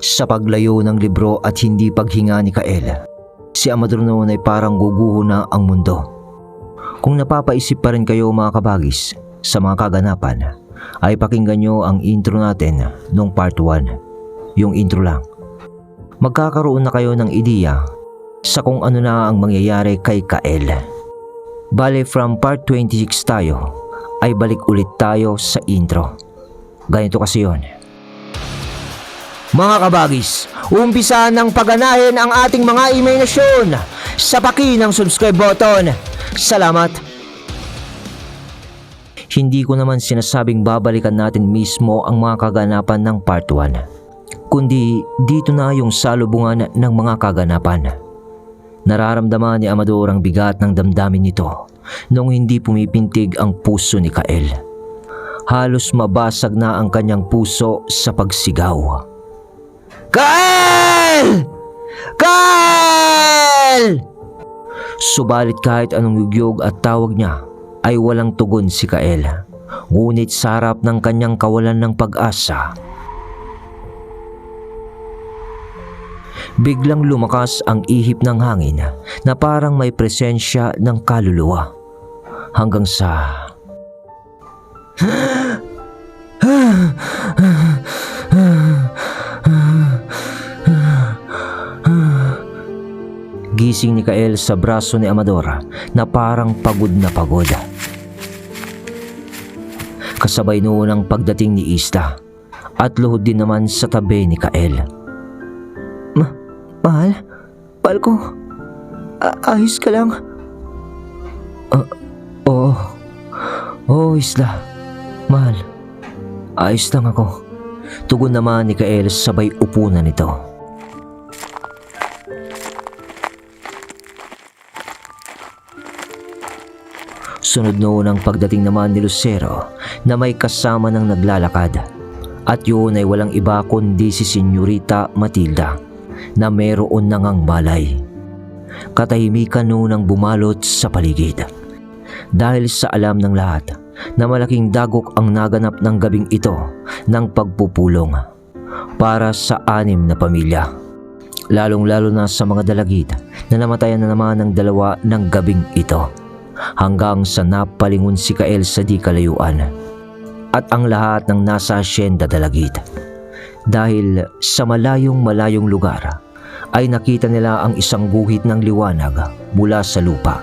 Sa paglayo ng libro at hindi paghinga ni Kael, si Amador ay parang guguho na ang mundo. Kung napapaisip pa rin kayo mga kabagis sa mga kaganapan, ay pakinggan nyo ang intro natin nung part 1. Yung intro lang. Magkakaroon na kayo ng ideya sa kung ano na ang mangyayari kay Kael. Bale from part 26 tayo ay balik ulit tayo sa intro. Ganito kasi yon. Mga kabagis, umpisa ng paganahin ang ating mga imahinasyon sa paki ng subscribe button. Salamat! Hindi ko naman sinasabing babalikan natin mismo ang mga kaganapan ng part 1. Kundi dito na yung salubungan ng mga kaganapan. Nararamdaman ni Amador ang bigat ng damdamin nito nung hindi pumipintig ang puso ni Kael. Halos mabasag na ang kanyang puso sa pagsigaw. Kael! Kael! Subalit kahit anong yugyog at tawag niya ay walang tugon si Kael. Ngunit sa harap ng kanyang kawalan ng pag-asa, biglang lumakas ang ihip ng hangin na parang may presensya ng kaluluwa. Hanggang sa... Gising ni Kael sa braso ni Amadora na parang pagod na pagod. Kasabay noon ang pagdating ni Ista at luhod din naman sa tabi ni Kael. Ma mahal? Mahal ko? A- ayos ka lang? Ah, oo. Oo, Isla. Mahal. Ayos lang ako. Tugon naman ni Kael sabay upo na nito. Sunod noon ang pagdating naman ni Lucero na may kasama ng naglalakad. At yun ay walang iba kundi si Senyorita Matilda na meron nangang malay. Katahimikan noon ang bumalot sa paligid. Dahil sa alam ng lahat na malaking dagok ang naganap ng gabing ito ng pagpupulong para sa anim na pamilya. Lalong-lalo na sa mga dalagid na namatayan na naman ng dalawa ng gabing ito hanggang sa napalingon si Kael sa di kalayuan at ang lahat ng nasa asyenda dalagit. Dahil sa malayong malayong lugar ay nakita nila ang isang guhit ng liwanag mula sa lupa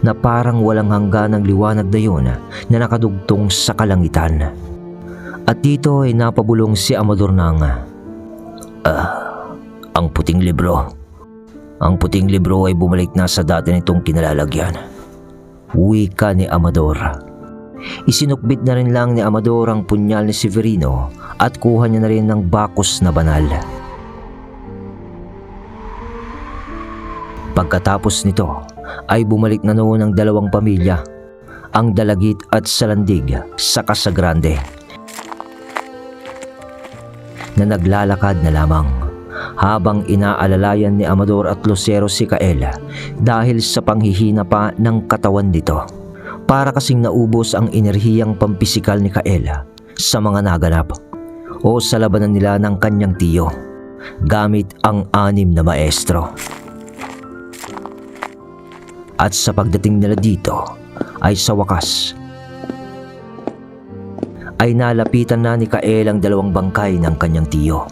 na parang walang hanggan ng liwanag na yun na nakadugtong sa kalangitan. At dito ay napabulong si Amador ng Ah, ang puting libro. Ang puting libro ay bumalik na sa dati nitong kinalalagyan. Wika ni Amador. Isinukbit na rin lang ni Amador ang punyal ni Severino at kuha niya na rin ng bakos na banal. Pagkatapos nito ay bumalik na noon ang dalawang pamilya, ang Dalagit at Salandig sa Casagrande na naglalakad na lamang habang inaalalayan ni Amador at Lucero si Kaela dahil sa panghihina pa ng katawan nito. Para kasing naubos ang enerhiyang pampisikal ni Kaela sa mga naganap o sa labanan nila ng kanyang tiyo gamit ang anim na maestro. At sa pagdating nila dito ay sa wakas ay nalapitan na ni Kael ang dalawang bangkay ng kanyang tiyo.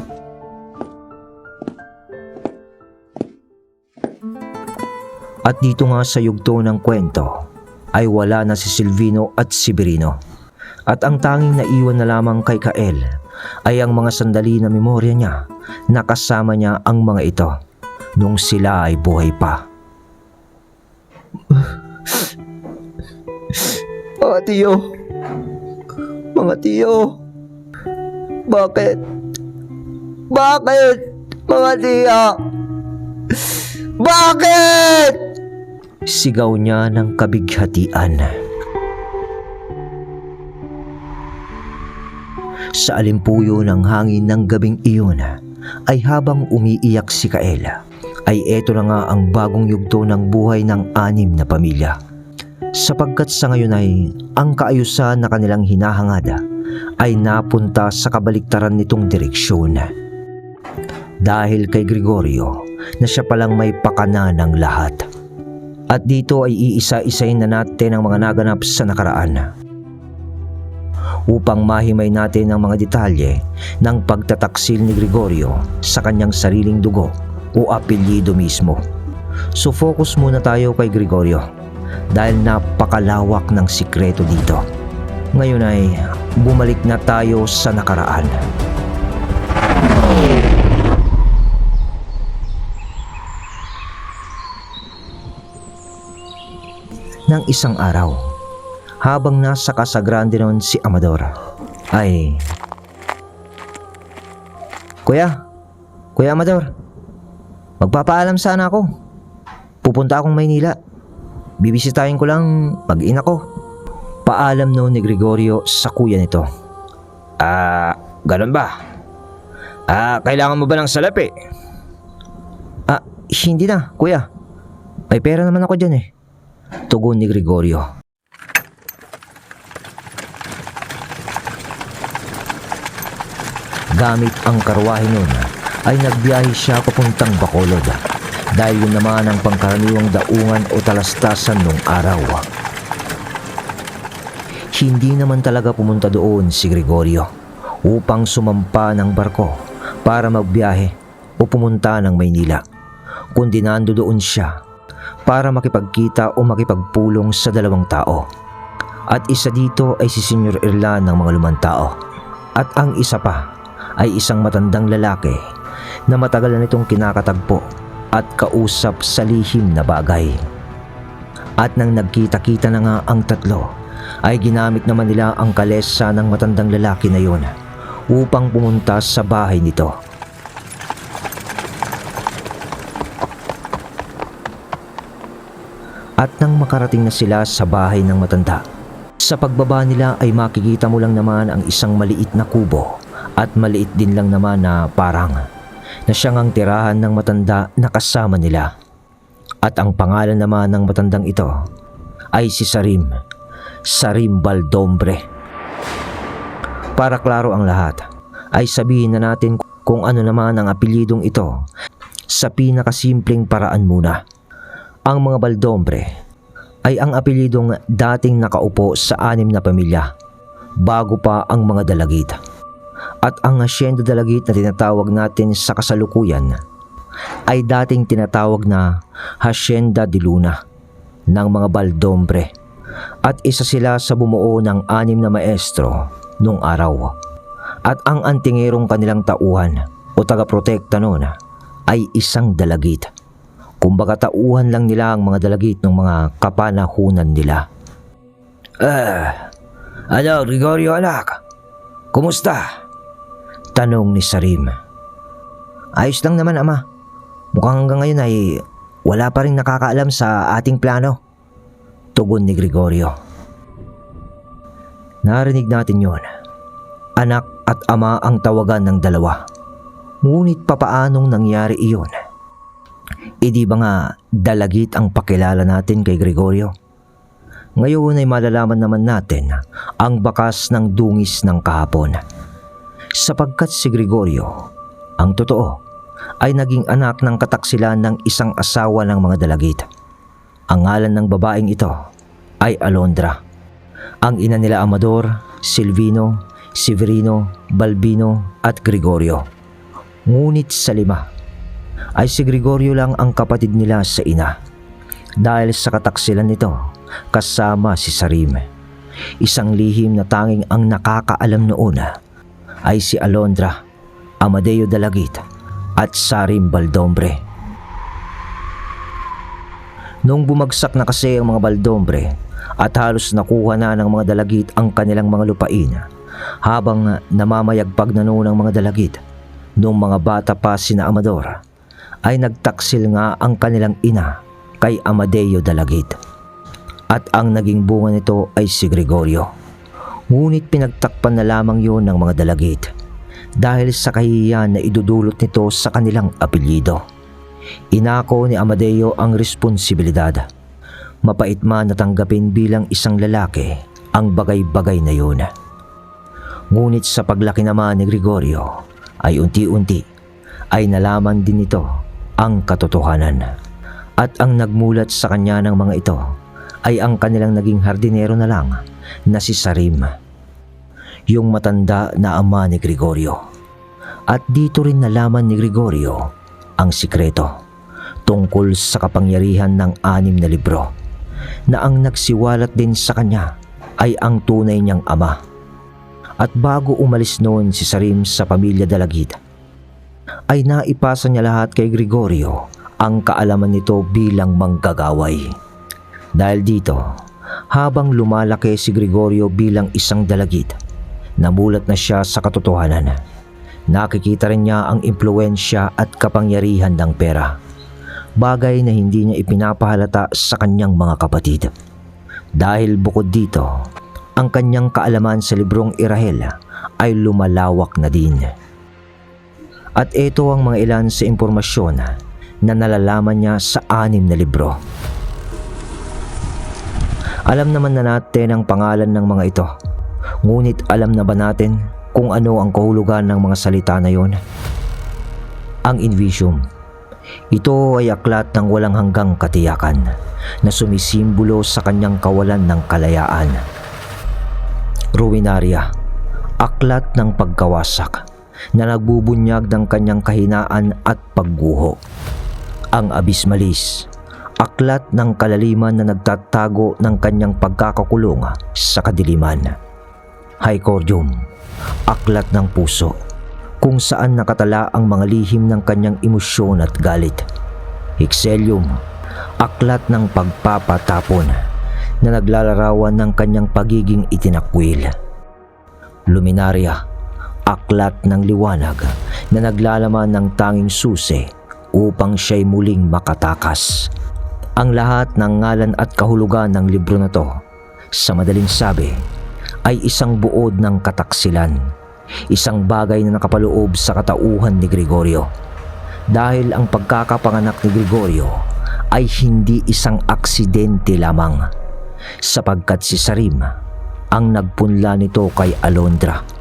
At dito nga sa yugto ng kwento ay wala na si Silvino at si Berino. At ang tanging naiwan na lamang kay Kael ay ang mga sandali na memorya niya na kasama niya ang mga ito nung sila ay buhay pa. Mga tiyo. Mga tiyo. Bakit? Bakit? Mga tiyo. Bakit? Sigaw niya ng kabighatian. Sa alimpuyo ng hangin ng gabing iyon ay habang umiiyak si Kaela ay eto na nga ang bagong yugto ng buhay ng anim na pamilya. Sapagkat sa ngayon ay ang kaayusan na kanilang hinahangad ay napunta sa kabaliktaran nitong direksyon. dahil kay Gregorio na siya palang may pakana ng lahat. At dito ay iisa-isayin na natin ang mga naganap sa nakaraan upang mahimay natin ang mga detalye ng pagtataksil ni Gregorio sa kanyang sariling dugo o apelyido mismo. So focus muna tayo kay Gregorio dahil napakalawak ng sikreto dito. Ngayon ay bumalik na tayo sa nakaraan. Nang isang araw, habang nasa kasagrande noon si Amador, ay... Kuya, Kuya Amador, magpapaalam sana ako. Pupunta akong Maynila. Bibisitahin ko lang pag-ina ko. Paalam noon ni Gregorio sa kuya nito. Ah, ganun ba? Ah, kailangan mo ba ng salapi? Ah, hindi na, kuya. May pera naman ako dyan eh. Tugon ni Gregorio. Gamit ang karwahe noon ay nagbiyahe siya papuntang Bacolod dahil yun naman ang pangkaraniwang daungan o talastasan nung araw. Hindi naman talaga pumunta doon si Gregorio upang sumampa ng barko para magbiyahe o pumunta ng Maynila kundi nando doon siya para makipagkita o makipagpulong sa dalawang tao. At isa dito ay si Senyor Irlan ng mga lumang tao. At ang isa pa ay isang matandang lalaki na matagal na nitong kinakatagpo at kausap sa lihim na bagay. At nang nagkita-kita na nga ang tatlo, ay ginamit naman nila ang kalesa ng matandang lalaki na yon upang pumunta sa bahay nito. At nang makarating na sila sa bahay ng matanda, sa pagbaba nila ay makikita mo lang naman ang isang maliit na kubo at maliit din lang naman na parang na siyang ang tirahan ng matanda na kasama nila. At ang pangalan naman ng matandang ito ay si Sarim, Sarim Baldombre. Para klaro ang lahat, ay sabihin na natin kung ano naman ang apelyidong ito sa pinakasimpleng paraan muna. Ang mga Baldombre ay ang apelyidong dating nakaupo sa anim na pamilya bago pa ang mga dalagit. At ang Hacienda Dalagit na tinatawag natin sa kasalukuyan ay dating tinatawag na Hacienda de Luna ng mga Baldombre at isa sila sa bumuo ng anim na maestro nung araw. At ang antingerong kanilang tauhan o tagaprotekta noon ay isang dalagit. Kumbaga tauhan lang nila ang mga dalagit ng mga kapanahunan nila. Ah, ano Gregorio anak? Kumusta? Tanong ni Sarim. Ayos lang naman ama. Mukhang hanggang ngayon ay wala pa rin nakakaalam sa ating plano. Tugon ni Gregorio. Narinig natin yon. Anak at ama ang tawagan ng dalawa. Ngunit papaanong nangyari iyon? E di ba nga dalagit ang pakilala natin kay Gregorio? Ngayon ay malalaman naman natin ang bakas ng dungis ng kahapon. Sapagkat si Gregorio, ang totoo, ay naging anak ng kataksilan ng isang asawa ng mga dalagit. Ang ngalan ng babaeng ito ay Alondra. Ang ina nila Amador, Silvino, Severino, Balbino at Gregorio. Ngunit sa lima, ay si Gregorio lang ang kapatid nila sa ina. Dahil sa kataksilan nito, kasama si Sarim. Isang lihim na tanging ang nakakaalam noon ay si Alondra, Amadeo Dalagit at Sarim Baldombre. Nung bumagsak na kasi ang mga Baldombre at halos nakuha na ng mga dalagit ang kanilang mga lupain habang namamayagpag na noon ang mga dalagit nung mga bata pa sina Amador ay nagtaksil nga ang kanilang ina kay Amadeo Dalagit. At ang naging bunga nito ay si Gregorio. Ngunit pinagtakpan na lamang yon ng mga dalagit dahil sa kahihiyan na idudulot nito sa kanilang apelyido. Inako ni Amadeo ang responsibilidad. Mapait man natanggapin bilang isang lalaki ang bagay-bagay na yun. Ngunit sa paglaki naman ni Gregorio ay unti-unti ay nalaman din nito ang katotohanan. At ang nagmulat sa kanya ng mga ito ay ang kanilang naging hardinero na lang na si Sarim, yung matanda na ama ni Gregorio. At dito rin nalaman ni Gregorio ang sikreto tungkol sa kapangyarihan ng anim na libro na ang nagsiwalat din sa kanya ay ang tunay niyang ama. At bago umalis noon si Sarim sa pamilya Dalagid, ay naipasa niya lahat kay Gregorio ang kaalaman nito bilang manggagaway. Dahil dito, habang lumalaki si Gregorio bilang isang dalagid, namulat na siya sa katotohanan. Nakikita rin niya ang impluensya at kapangyarihan ng pera. Bagay na hindi niya ipinapahalata sa kanyang mga kapatid. Dahil bukod dito, ang kanyang kaalaman sa librong Irahel ay lumalawak na din. At ito ang mga ilan sa impormasyon na nalalaman niya sa anim na libro. Alam naman na natin ang pangalan ng mga ito. Ngunit alam na ba natin kung ano ang kahulugan ng mga salita na yon? Ang Invisium. Ito ay aklat ng walang hanggang katiyakan na sumisimbolo sa kanyang kawalan ng kalayaan. Ruinaria. Aklat ng pagkawasak na nagbubunyag ng kanyang kahinaan at pagguho. Ang Abismalis, aklat ng kalaliman na nagtatago ng kanyang pagkakakulong sa kadiliman. Hycordium, aklat ng puso, kung saan nakatala ang mga lihim ng kanyang emosyon at galit. Ixelium, aklat ng pagpapatapon na naglalarawan ng kanyang pagiging itinakwil. Luminaria, aklat ng liwanag na naglalaman ng tanging susi upang siya'y muling makatakas. Ang lahat ng ngalan at kahulugan ng libro na to, sa madaling sabi, ay isang buod ng kataksilan. Isang bagay na nakapaloob sa katauhan ni Gregorio. Dahil ang pagkakapanganak ni Gregorio ay hindi isang aksidente lamang. Sapagkat si Sarim ang nagpunla nito kay Alondra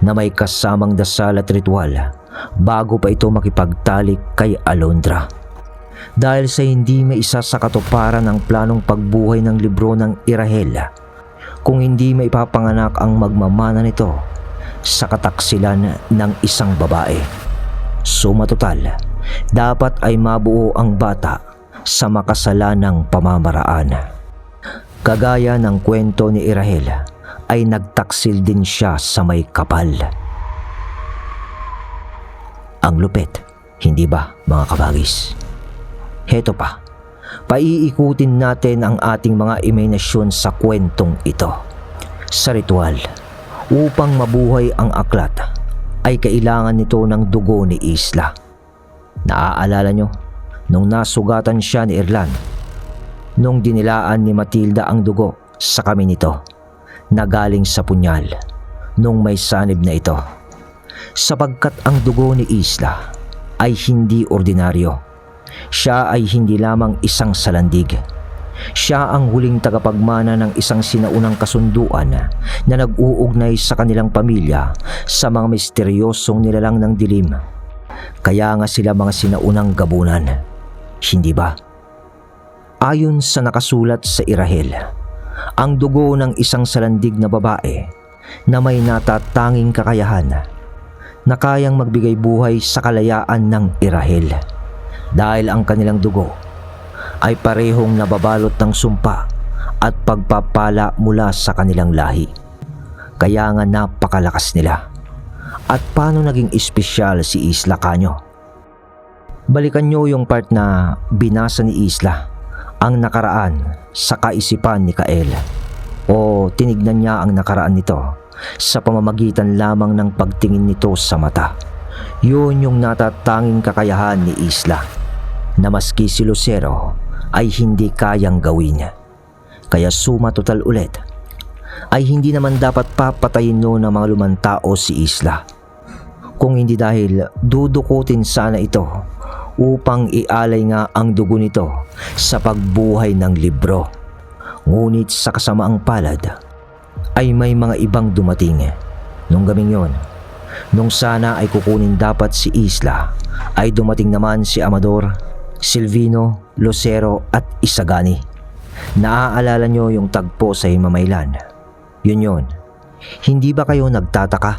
na may kasamang dasal at ritual bago pa ito makipagtalik kay Alondra. Dahil sa hindi may isa sa katuparan ng planong pagbuhay ng libro ng Irahel, kung hindi may ipapanganak ang magmamana nito sa kataksilan ng isang babae. Suma total, dapat ay mabuo ang bata sa makasalanang pamamaraan. Kagaya ng kwento ni Irahel, ay nagtaksil din siya sa may kapal. Ang lupit, hindi ba mga kabagis? Heto pa, paiikutin natin ang ating mga imahinasyon sa kwentong ito. Sa ritual, upang mabuhay ang aklat, ay kailangan nito ng dugo ni Isla. Naaalala nyo, nung nasugatan siya ni Irlan, nung dinilaan ni Matilda ang dugo sa kami nito, na galing sa punyal, nung may sanib na ito. Sapagkat ang dugo ni Isla ay hindi ordinaryo. Siya ay hindi lamang isang salandig. Siya ang huling tagapagmana ng isang sinaunang kasunduan na nag-uugnay sa kanilang pamilya sa mga misteryosong nilalang ng dilim. Kaya nga sila mga sinaunang gabunan. Hindi ba? Ayon sa nakasulat sa Irahel, ang dugo ng isang salandig na babae na may natatanging kakayahan na kayang magbigay buhay sa kalayaan ng Irahel dahil ang kanilang dugo ay parehong nababalot ng sumpa at pagpapala mula sa kanilang lahi. Kaya nga napakalakas nila. At paano naging espesyal si Isla Canyo? Balikan nyo yung part na binasa ni Isla ang nakaraan sa kaisipan ni Kael o tinignan niya ang nakaraan nito sa pamamagitan lamang ng pagtingin nito sa mata. Yun yung natatanging kakayahan ni Isla na maski si Lucero ay hindi kayang gawin. Kaya suma ulit ay hindi naman dapat papatayin no ng mga lumantao si Isla. Kung hindi dahil dudukutin sana ito upang ialay nga ang dugo nito sa pagbuhay ng libro. Ngunit sa kasamaang palad ay may mga ibang dumating. Nung gabing yon, Nung sana ay kukunin dapat si Isla, ay dumating naman si Amador, Silvino, Lucero at Isagani. Naaalala nyo yung tagpo sa Himamaylan? Yun yun. Hindi ba kayo nagtataka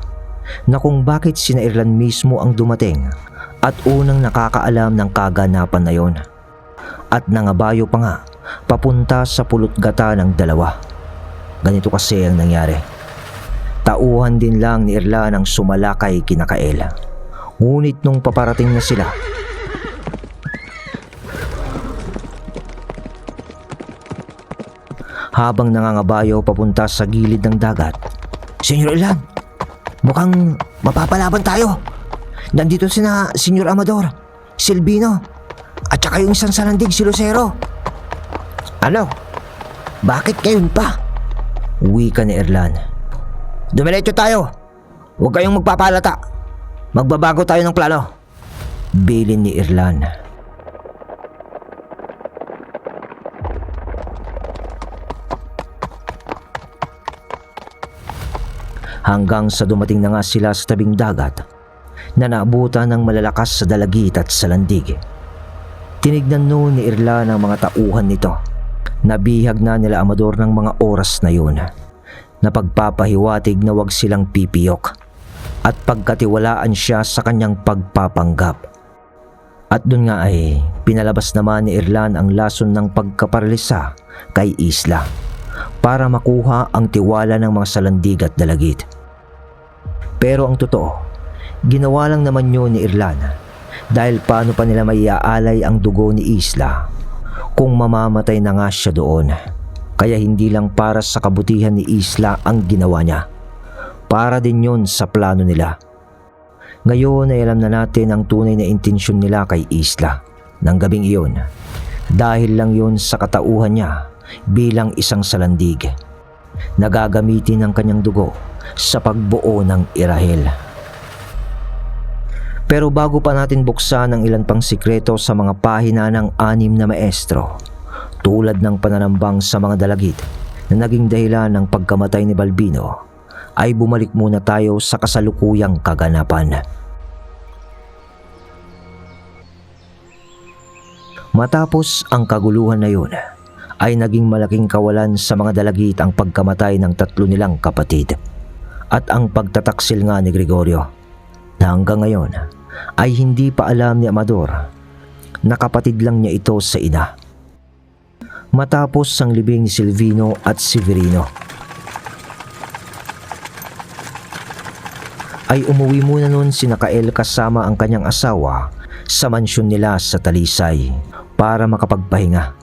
na kung bakit sina Irlan mismo ang dumating at unang nakakaalam ng kaganapan na yon? At nangabayo pa nga papunta sa pulot gata ng dalawa. Ganito kasi ang nangyari. Tauhan din lang ni Irlan ang sumalakay kina Kael. Ngunit nung paparating na sila, habang nangangabayo papunta sa gilid ng dagat. Senyor Ilan, mukhang mapapalaban tayo. Nandito sina Senyor Amador, Silvino, at saka yung isang salandig si Lucero. Ano? Bakit ngayon pa? Uwi ka ni Erlan. Dumiretso tayo. Huwag kayong magpapalata. Magbabago tayo ng plano. Bilin ni Erlan. hanggang sa dumating na nga sila sa tabing dagat na naabutan ng malalakas sa dalagit at sa landig. Tinignan noon ni Irla ng mga tauhan nito. Nabihag na nila Amador ng mga oras na yun. Napagpapahiwatig na wag silang pipiyok at pagkatiwalaan siya sa kanyang pagpapanggap. At doon nga ay pinalabas naman ni Irlan ang lason ng pagkaparalisa kay Isla para makuha ang tiwala ng mga salandig at dalagit. Pero ang totoo, ginawa lang naman yun ni Irlan dahil paano pa nila maiaalay ang dugo ni Isla kung mamamatay na nga siya doon. Kaya hindi lang para sa kabutihan ni Isla ang ginawa niya. Para din yun sa plano nila. Ngayon ay alam na natin ang tunay na intensyon nila kay Isla ng gabing iyon. Dahil lang yun sa katauhan niya bilang isang salandig. Nagagamitin ang kanyang dugo sa pagbuo ng Irahel. Pero bago pa natin buksan ang ilan pang sikreto sa mga pahina ng anim na maestro, tulad ng pananambang sa mga dalagit na naging dahilan ng pagkamatay ni Balbino, ay bumalik muna tayo sa kasalukuyang kaganapan. Matapos ang kaguluhan na yun, ay naging malaking kawalan sa mga dalagit ang pagkamatay ng tatlo nilang kapatid at ang pagtataksil nga ni Gregorio na hanggang ngayon ay hindi pa alam ni Amador na kapatid lang niya ito sa ina. Matapos ang libing ni Silvino at Severino ay umuwi muna noon si Nakael kasama ang kanyang asawa sa mansyon nila sa Talisay para makapagpahinga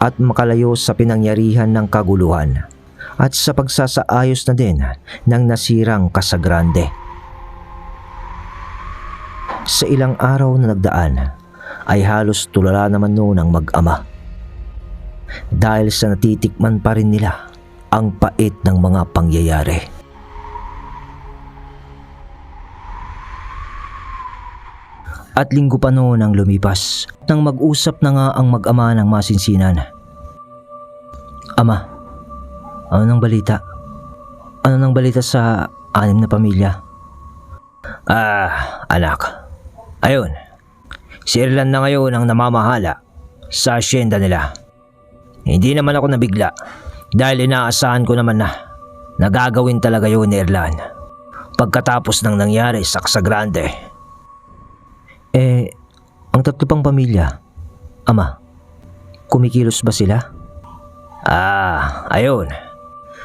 at makalayo sa pinangyarihan ng kaguluhan at sa pagsasaayos na din ng nasirang kasagrande. Sa ilang araw na nagdaan ay halos tulala naman noon ang mag-ama. Dahil sa natitikman pa rin nila ang pait ng mga pangyayari. At linggo pa noon ang lumipas nang mag-usap na nga ang mag-ama ng masinsinan. Ama, ano nang balita? Ano nang balita sa anim na pamilya? Ah, anak. Ayun, si Erlan na ngayon ang namamahala sa asyenda nila. Hindi naman ako nabigla dahil inaasahan ko naman na nagagawin talaga yun ni Erlan pagkatapos ng nangyari sa Casagrande. Eh, ang tatlo pang pamilya, ama, kumikilos ba sila? Ah, ayun.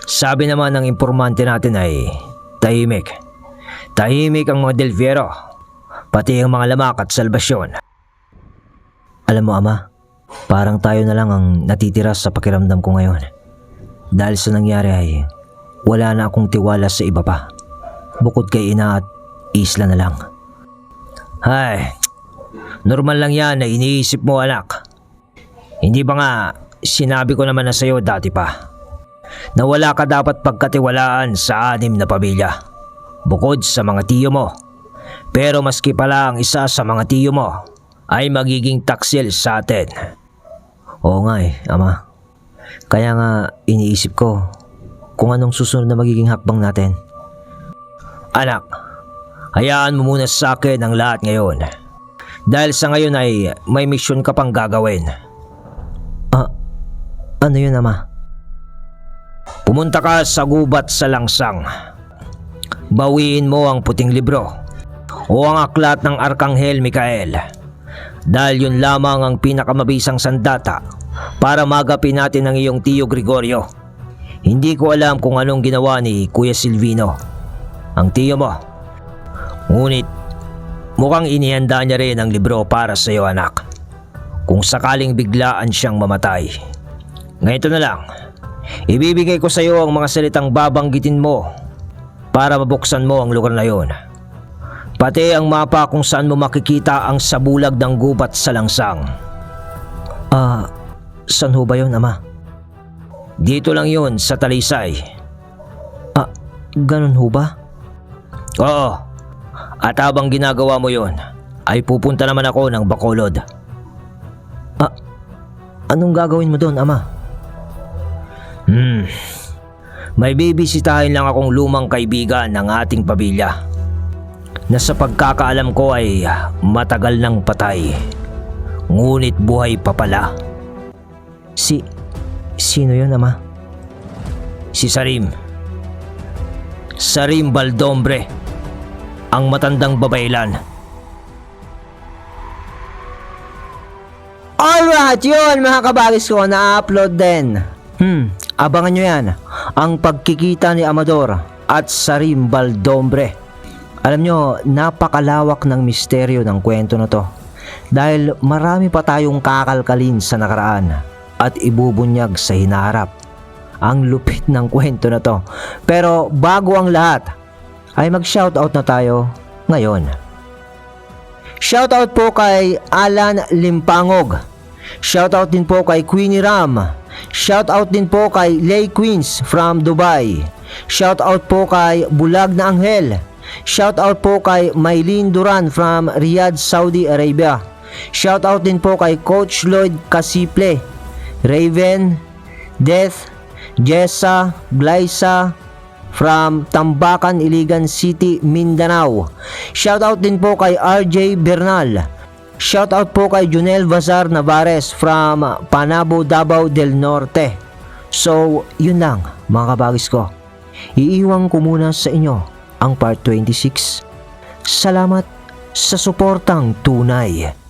Sabi naman ng impormante natin ay tahimik. Tahimik ang mga Del Fiero, pati ang mga lamak at salbasyon. Alam mo ama, parang tayo na lang ang natitira sa pakiramdam ko ngayon. Dahil sa nangyari ay wala na akong tiwala sa iba pa. Bukod kay ina at isla na lang. Ay, normal lang yan na iniisip mo anak. Hindi ba nga sinabi ko naman na sa'yo dati pa na wala ka dapat pagkatiwalaan sa anim na pamilya bukod sa mga tiyo mo. Pero maski pala ang isa sa mga tiyo mo ay magiging taksil sa atin. Oo nga eh, ama. Kaya nga iniisip ko kung anong susunod na magiging hakbang natin. Anak, Hayaan mo muna sa akin ang lahat ngayon. Dahil sa ngayon ay may misyon ka pang gagawin. Ah, ano yun ama? Pumunta ka sa gubat sa langsang. Bawiin mo ang puting libro o ang aklat ng Arkanghel Mikael. Dahil yun lamang ang pinakamabisang sandata para magapin natin ang iyong tiyo Gregorio. Hindi ko alam kung anong ginawa ni Kuya Silvino, ang tiyo mo. Ngunit mukhang inihanda niya rin ang libro para sa iyo anak. Kung sakaling biglaan siyang mamatay. Ngayon na lang, ibibigay ko sa iyo ang mga salitang babanggitin mo para mabuksan mo ang lugar na yon. Pati ang mapa kung saan mo makikita ang sabulag ng gubat sa langsang. Ah, saan ho ba yun, Ama? Dito lang yun sa Talisay. Ah, ganun ho ba? Oo. At habang ginagawa mo yon, ay pupunta naman ako ng Bacolod. Ah, anong gagawin mo doon, Ama? Hmm, may bibisitahin lang akong lumang kaibigan ng ating pamilya na sa pagkakaalam ko ay matagal nang patay. Ngunit buhay pa pala. Si... sino yun, Ama? Si Sarim. Sarim Baldombre. Ang matandang babaylan. Alright, yun mga kabagis ko, na-upload din. Hmm, abangan nyo yan. Ang pagkikita ni Amador at Sarim Baldombre. Alam nyo, napakalawak ng misteryo ng kwento na to. Dahil marami pa tayong kakalkalin sa nakaraan at ibubunyag sa hinaharap. Ang lupit ng kwento na to. Pero bago ang lahat, ay mag-shoutout na tayo ngayon. Shoutout po kay Alan Limpangog. Shoutout din po kay Queenie Ram. Shoutout din po kay Lay Queens from Dubai. Shoutout po kay Bulag na Anghel. Shoutout po kay Maylene Duran from Riyadh, Saudi Arabia. Shoutout din po kay Coach Lloyd Casiple, Raven, Death, Jessa, Glyza, from Tambakan, Iligan City, Mindanao. Shoutout din po kay RJ Bernal. Shoutout po kay Junel Bazar Navares from Panabo, Davao del Norte. So, yun lang mga kabagis ko. Iiwang ko muna sa inyo ang part 26. Salamat sa suportang tunay.